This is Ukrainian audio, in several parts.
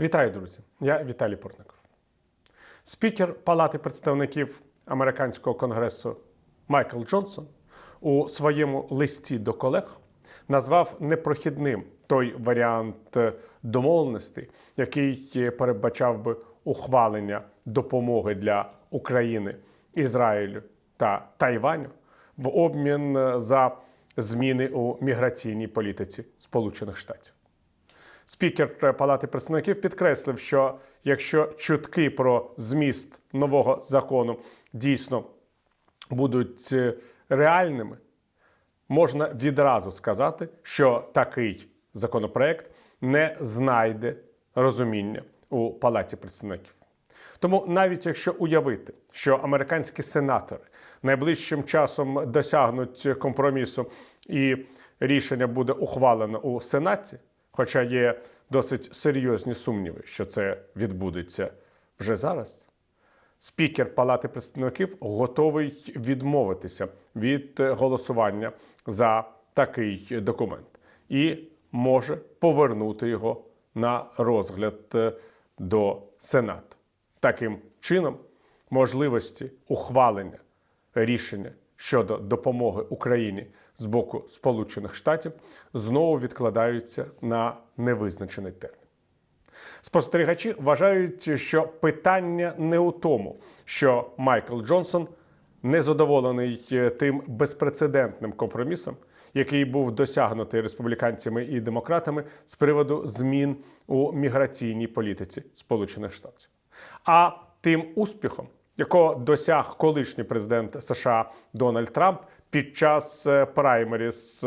Вітаю, друзі! Я Віталій Портников. Спікер Палати представників американського конгресу Майкл Джонсон у своєму листі до колег назвав непрохідним той варіант домовленостей, який передбачав би ухвалення допомоги для України, Ізраїлю та Тайваню в обмін за зміни у міграційній політиці Сполучених Штатів. Спікер Палати представників підкреслив, що якщо чутки про зміст нового закону дійсно будуть е, реальними, можна відразу сказати, що такий законопроект не знайде розуміння у Палаті представників. Тому навіть якщо уявити, що американські сенатори найближчим часом досягнуть компромісу і рішення буде ухвалено у Сенаті, хоча є досить серйозні сумніви, що це відбудеться вже зараз. Спікер Палати представників готовий відмовитися від голосування за такий документ і може повернути його на розгляд до Сенату. Таким чином, можливості ухвалення рішення щодо допомоги Україні з боку Сполучених Штатів знову відкладаються на невизначений термін. Спостерігачі вважають, що питання не у тому, що Майкл Джонсон незадоволений тим безпрецедентним компромісом, який був досягнутий республіканцями і демократами з приводу змін у міграційній політиці Сполучених Штатів, а тим успіхом, якого досяг колишній президент США Дональд Трамп під час е, праймеріс,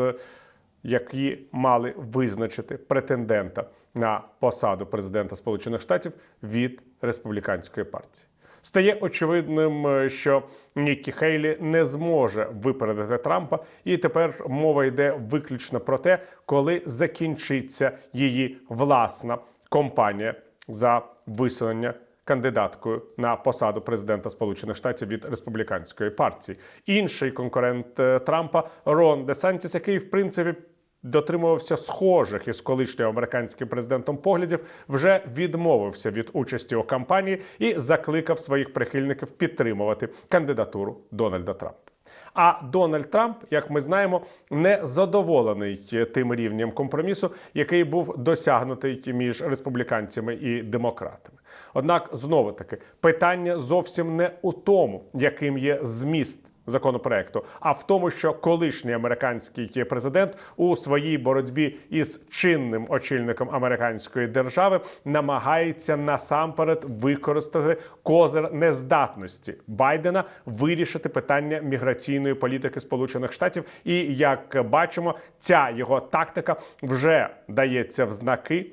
які мали визначити претендента на посаду президента Сполучених Штатів від республіканської партії. Стає очевидним, е, що Ніккі Хейлі не зможе випередити Трампа, і тепер мова йде виключно про те, коли закінчиться її власна кампанія за висунення кандидаткою на посаду президента Сполучених Штатів від республіканської партії. Інший конкурент е, Трампа Рон Де Сантіс, який в принципі. Дотримувався схожих із колишнім американським президентом поглядів, вже відмовився від участі у кампанії і закликав своїх прихильників підтримувати кандидатуру Дональда Трампа. А Дональд Трамп, як ми знаємо, не задоволений тим рівнем компромісу, який був досягнутий між республіканцями і демократами. Однак, знову таки, питання зовсім не у тому, яким є зміст. Законопроекту, а в тому, що колишній американський президент у своїй боротьбі із чинним очільником американської держави намагається насамперед використати козир нездатності Байдена вирішити питання міграційної політики Сполучених Штатів. І як бачимо, ця його тактика вже дається в знаки.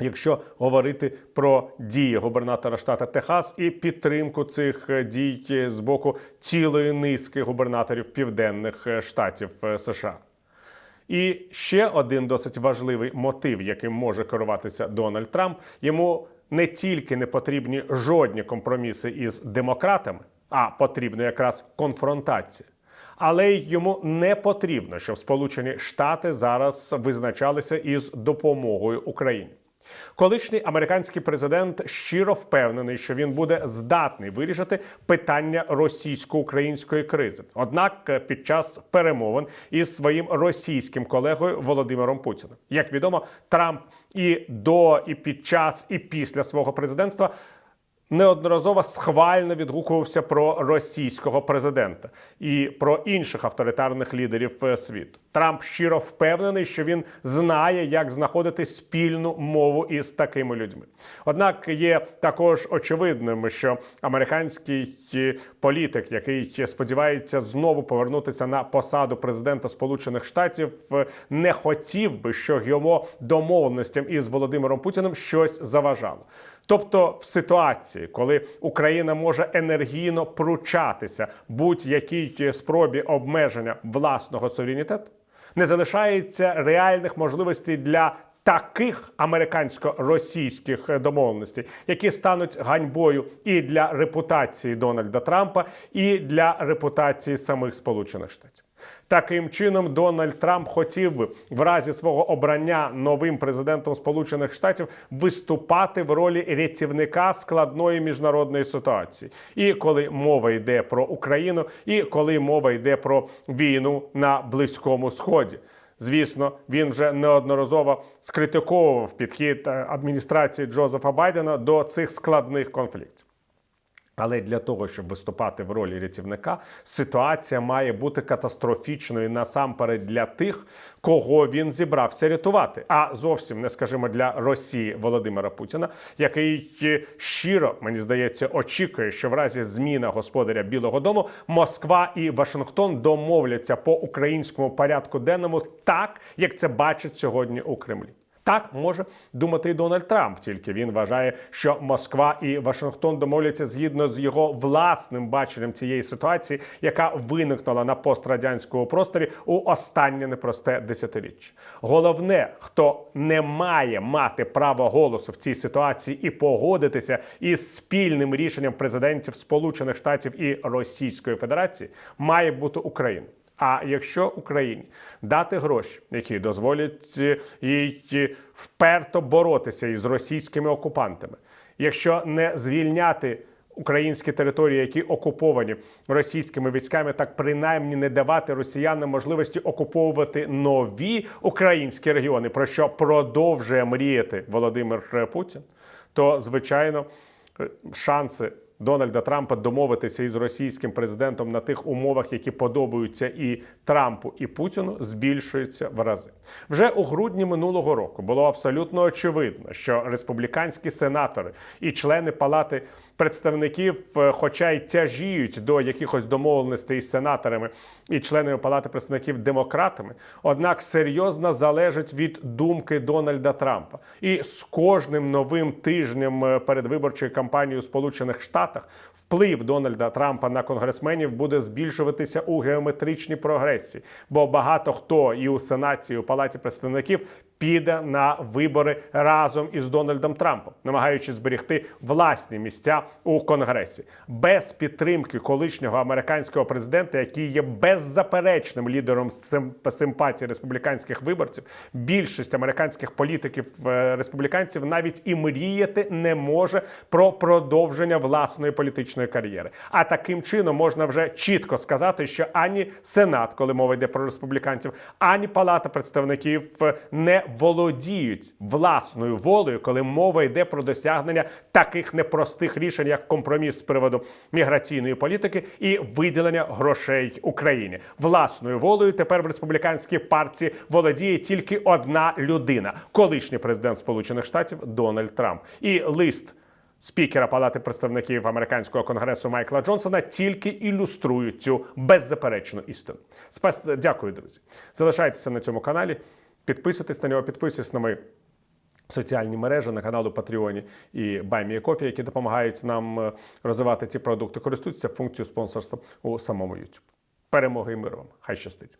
Якщо говорити про дії губернатора штата Техас і підтримку цих дій з боку цілої низки губернаторів південних штатів США. І ще один досить важливий мотив, яким може керуватися Дональд Трамп, йому не тільки не потрібні жодні компроміси із демократами, а потрібна якраз конфронтація. Але й йому не потрібно, щоб Сполучені Штати зараз визначалися із допомогою Україні. Колишній американський президент щиро впевнений, що він буде здатний вирішити питання російсько-української кризи. Однак під час перемовин із своїм російським колегою Володимиром Путіним, як відомо, Трамп і до, і під час, і після свого президентства. Неодноразово схвально відгукувався про російського президента і про інших авторитарних лідерів світу. Трамп щиро впевнений, що він знає, як знаходити спільну мову із такими людьми. Однак є також очевидним, що американський політик, який сподівається знову повернутися на посаду президента Сполучених Штатів, не хотів би, що йому домовленостям із Володимиром Путіним щось заважало. Тобто, в ситуації, коли Україна може енергійно пручатися будь-якій спробі обмеження власного суверенітету, не залишається реальних можливостей для таких американсько-російських домовленостей, які стануть ганьбою і для репутації Дональда Трампа, і для репутації самих Сполучених Штатів. Таким чином, Дональд Трамп хотів би в разі свого обрання новим президентом Сполучених Штатів виступати в ролі рятівника складної міжнародної ситуації. І коли мова йде про Україну, і коли мова йде про війну на Близькому Сході. Звісно, він вже неодноразово скритиковував підхід е, адміністрації Джозефа Байдена до цих складних конфліктів. Але для того, щоб виступати в ролі рятівника, ситуація має бути катастрофічною насамперед для тих, кого він зібрався рятувати, а зовсім не скажімо для Росії Володимира Путіна, який е, щиро мені здається очікує, що в разі зміни господаря Білого Дому Москва і Вашингтон домовляться по українському порядку денному так, як це бачить сьогодні у Кремлі. Так може думати і Дональд Трамп, тільки він вважає, що Москва і Вашингтон домовляться згідно з його власним баченням цієї ситуації, яка виникнула на пострадянському просторі у останнє непросте десятиріччя. Головне, хто не має мати право голосу в цій ситуації і погодитися із спільним рішенням президентів Сполучених Штатів і Російської Федерації, має бути Україна. А якщо Україні дати гроші, які дозволять е, їй вперто боротися із російськими окупантами, якщо не звільняти українські території, які окуповані російськими військами, так принаймні не давати росіянам можливості окуповувати нові українські регіони, про що продовжує мріяти Володимир Путін, то звичайно е, шанси. Дональда Трампа домовитися із російським президентом на тих умовах, які подобаються і Трампу, і Путіну, збільшуються в рази. Вже у грудні минулого року було абсолютно очевидно, що республіканські сенатори і члени палати представників, е, хоча й тяжіють до якихось домовленостей із сенаторами і членами палати представників демократами, однак серйозно залежить від думки Дональда Трампа. І з кожним новим тижнем е, передвиборчої кампанії у Сполучених Штатах вплив Дональда Трампа на конгресменів буде збільшуватися у геометричній прогресії, бо багато хто і у сенаті, і у палаті представників піде на вибори разом із Дональдом Трампом, намагаючись зберегти власні місця у конгресі без підтримки колишнього американського президента, який є беззаперечним лідером сим- симпатії республіканських виборців. Більшість американських політиків е, республіканців навіть і мріяти не може про продовження власної політичної кар'єри. А таким чином можна вже чітко сказати, що ані Сенат, коли мова йде про республіканців, ані Палата представників е, не володіють власною волею, коли мова йде про досягнення таких непростих рішень, як компроміс з приводу міграційної політики і виділення грошей Україні. Власною волею тепер в республіканській партії володіє тільки одна людина колишній президент Сполучених Штатів Дональд Трамп. І лист. Спікера Палати представників американського конгресу Майкла Джонсона тільки ілюструють цю беззаперечну істину. Спас, дякую, друзі. Залишайтеся на цьому каналі, підписуйтесь на нього, підписуйтесь на мої соціальні мережі на каналу Патреоні і Баймія Кофі, які допомагають нам е, розвивати ці продукти. Користуйтеся функцією спонсорства у самому YouTube. Перемоги і миру вам! Хай щастить!